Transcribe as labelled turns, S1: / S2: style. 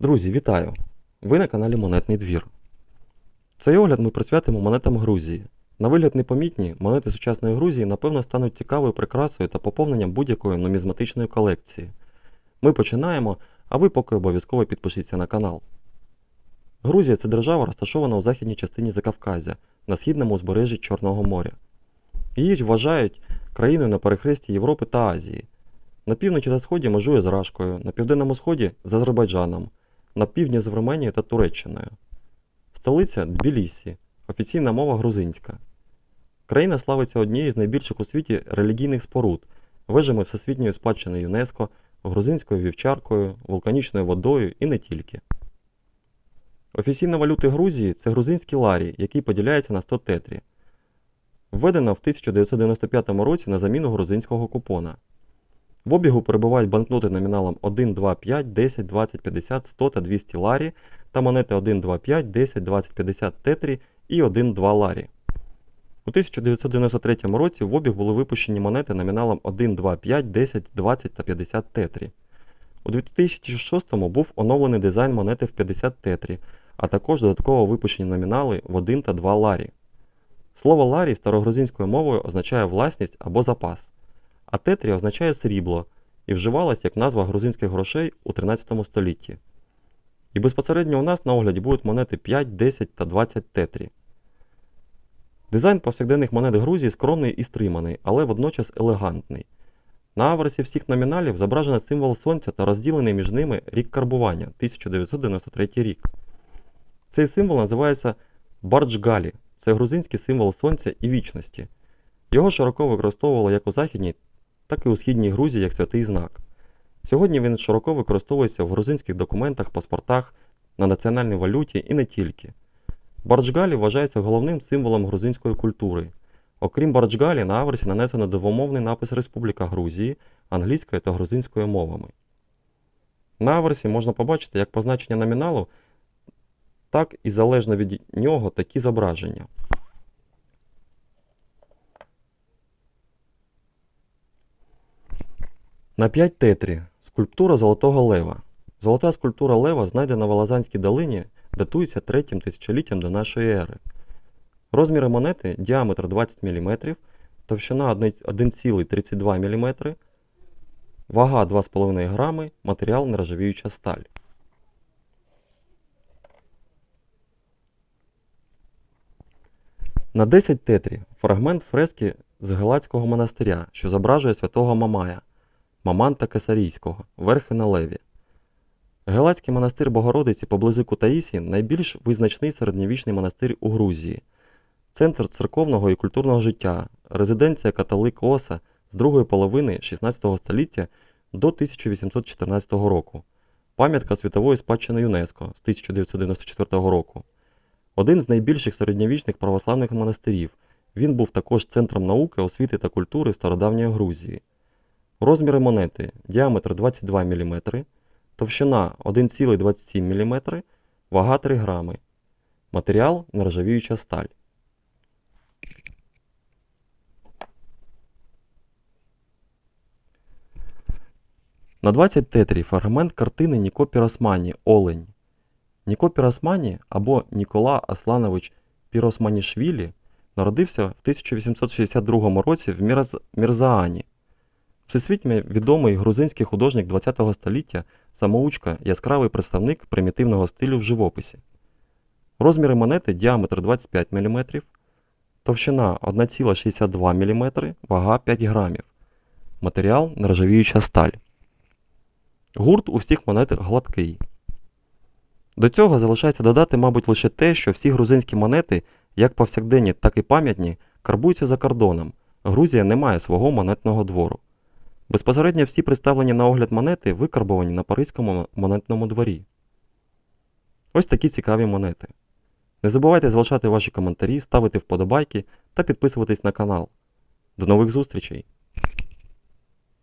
S1: Друзі, вітаю! Ви на каналі Монетний двір. Цей огляд ми присвятимо монетам Грузії. На вигляд непомітні, монети сучасної Грузії напевно стануть цікавою прикрасою та поповненням будь-якої нумізматичної колекції. Ми починаємо, а ви поки обов'язково підпишіться на канал. Грузія це держава, розташована у західній частині Закавказя, на східному узбережжі Чорного моря. Її вважають країною на перехресті Європи та Азії. На півночі та сході межує з Рашкою, на південному сході з Азербайджаном, на півдні з Вірменією та Туреччиною. Столиця Тбілісі, офіційна мова грузинська. Країна славиться однією з найбільших у світі релігійних споруд, вежами Всесвітньої спадщини ЮНЕСКО, грузинською вівчаркою, вулканічною водою і не тільки. Офіційна валюта Грузії це грузинський ларі, який поділяється на 100 тетрі. Введена в 1995 році на заміну грузинського купона. В обігу перебувають банкноти номіналом 1, 2, 5, 10, 20, 50, 100 та 200 ларі та монети 1, 2, 5, 10, 20, 50 тетрі і 1, 2 ларі. У 1993 році в обіг були випущені монети номіналом 1, 2, 5, 10, 20 та 50 тетрі. У 2006 був оновлений дизайн монети в 50 тетрі, а також додатково випущені номінали в 1 та 2 ларі. Слово ларі старогрузинською мовою означає власність або запас, а тетрі означає срібло і вживалась як назва грузинських грошей у 13 столітті. І безпосередньо у нас на огляді будуть монети 5, 10 та 20 тетрі. Дизайн повсякденних монет Грузії скромний і стриманий, але водночас елегантний. На аверсі всіх номіналів зображено символ сонця та розділений між ними рік карбування 1993 рік. Цей символ називається Барджгалі, це грузинський символ сонця і вічності. Його широко використовували як у Західній, так і у Східній Грузії як святий знак. Сьогодні він широко використовується в грузинських документах, паспортах, на національній валюті і не тільки. Барджгалі вважається головним символом грузинської культури. Окрім Барджгалі, на аверсі нанесено двомовний напис Республіка Грузії англійською та грузинською мовами. На аверсі можна побачити як позначення номіналу, так і залежно від нього такі зображення. На 5 тетрі скульптура Золотого Лева. Золота скульптура Лева, знайдена в Алазанській долині, датується третім тисячоліттям до нашої ери. Розміри монети діаметр 20 мм, товщина 1,32 мм, вага 2,5 грами, матеріал нержавіюча сталь. На 10 тетрі фрагмент фрески з Гелацького монастиря, що зображує святого Мамая, Маманта Кесарійського, верхи на леві. Гелацький монастир Богородиці поблизу Кутаїсі найбільш визначний середньовічний монастир у Грузії, центр церковного і культурного життя, резиденція католик Оса з другої половини 16 століття до 1814 року, пам'ятка світової спадщини ЮНЕСКО з 1994 року. Один з найбільших середньовічних православних монастирів, він був також центром науки, освіти та культури стародавньої Грузії. Розміри монети діаметр 22 мм, товщина 1,27 мм, вага 3 грами. Матеріал нержавіюча сталь. На 20 тетрі фрагмент картини Ніко Піросмані Олень. Ніко Піросмані або Нікола Асланович Піросманішвілі народився в 1862 році в Мірзаані. Всесвітньо відомий грузинський художник ХХ століття, самоучка, яскравий представник примітивного стилю в живописі. Розміри монети діаметр 25 мм, товщина 1,62 мм, вага 5 грамів. Матеріал нержавіюча сталь. Гурт у всіх монет гладкий. До цього залишається додати, мабуть, лише те, що всі грузинські монети, як повсякденні, так і пам'ятні, карбуються за кордоном. Грузія не має свого монетного двору. Безпосередньо всі представлені на огляд монети викарбовані на Паризькому монетному дворі. Ось такі цікаві монети. Не забувайте залишати ваші коментарі, ставити вподобайки та підписуватись на канал. До нових зустрічей!